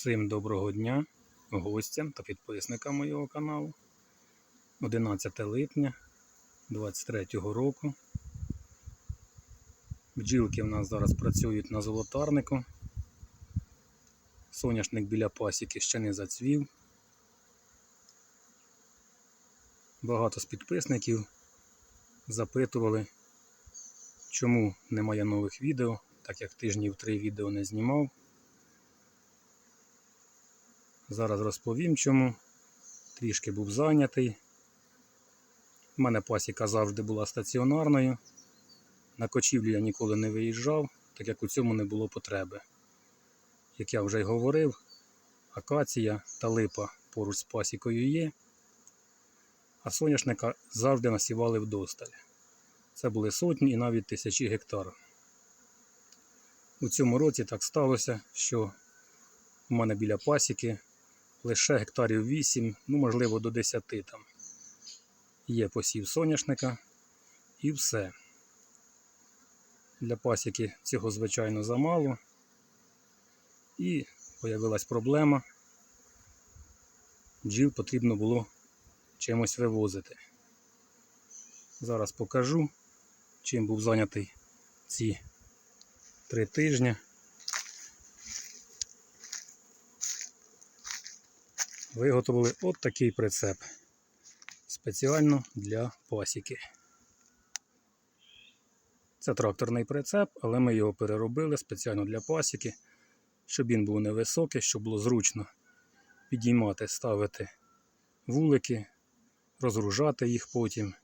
Всім доброго дня гостям та підписникам моєго каналу. 11 липня 23 року. Бджілки в нас зараз працюють на золотарнику. Соняшник біля пасіки ще не зацвів. Багато з підписників запитували, чому немає нових відео, так як тижнів три відео не знімав. Зараз розповім чому. Трішки був зайнятий. У мене пасіка завжди була стаціонарною. На кочівлю я ніколи не виїжджав, так як у цьому не було потреби. Як я вже й говорив, акація та липа поруч з пасікою є, а соняшника завжди насівали вдосталь. Це були сотні і навіть тисячі гектар. У цьому році так сталося, що у мене біля пасіки лише гектарів 8, ну можливо до 10 там. Є посів соняшника і все. Для пасіки цього, звичайно, замало. І появилась проблема. Бджіл потрібно було чимось вивозити. Зараз покажу, чим був зайнятий ці три тижні. Виготовили от такий прицеп спеціально для пасіки. Це тракторний прицеп, але ми його переробили спеціально для пасіки, щоб він був невисокий, щоб було зручно підіймати, ставити вулики, розгружати їх потім.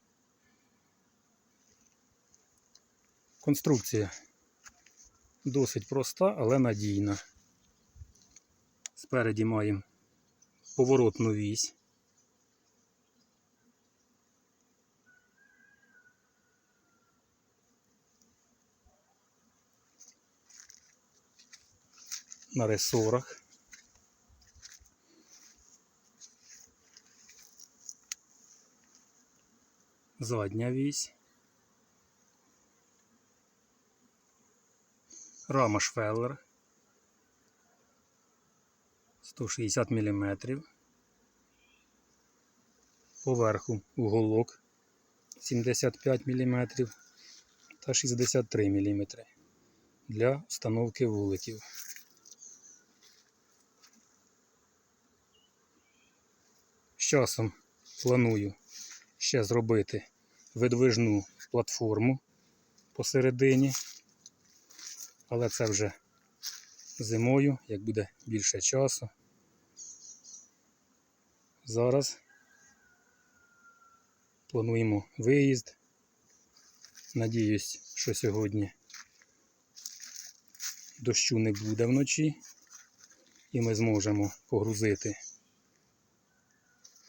Конструкція досить проста, але надійна. Спереді маємо поворотну вісь. На ресорах. Задня вісь. Рама Швеллер 160 мм. Поверху уголок 75 мм та 63 мм для встановки вуликів. З часом планую ще зробити видвижну платформу посередині, але це вже зимою, як буде більше часу. Зараз плануємо виїзд. Надіюсь, що сьогодні дощу не буде вночі і ми зможемо погрузити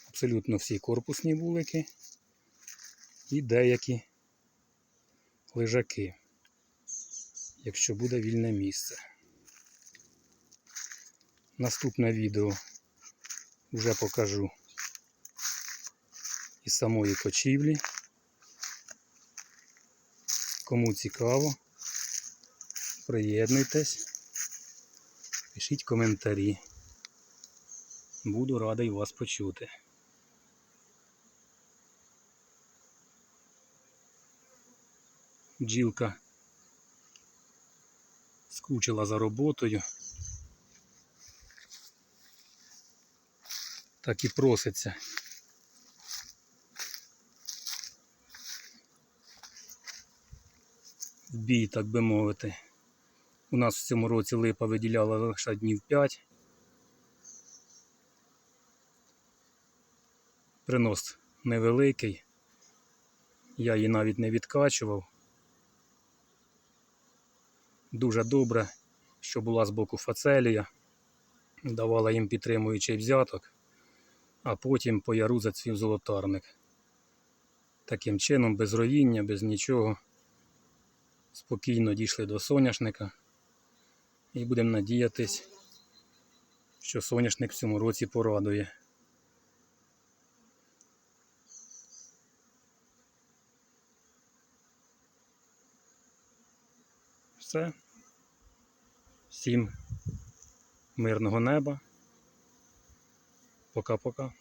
абсолютно всі корпусні вулики і деякі лежаки, якщо буде вільне місце. Наступне відео вже покажу із самої кочівлі. Кому цікаво, приєднуйтесь, пишіть коментарі. Буду радий вас почути. Бджілка скучила за роботою. Так і проситься. Бій, так би мовити. У нас в цьому році липа виділяла лише днів 5. Принос невеликий. Я її навіть не відкачував. Дуже добре, що була з боку фацелія, давала їм підтримуючий взяток, а потім по яру зацвів золотарник. Таким чином, без роїння, без нічого, спокійно дійшли до соняшника і будемо надіятись, що соняшник в цьому році порадує. Все. Всім мирного неба. Пока-пока.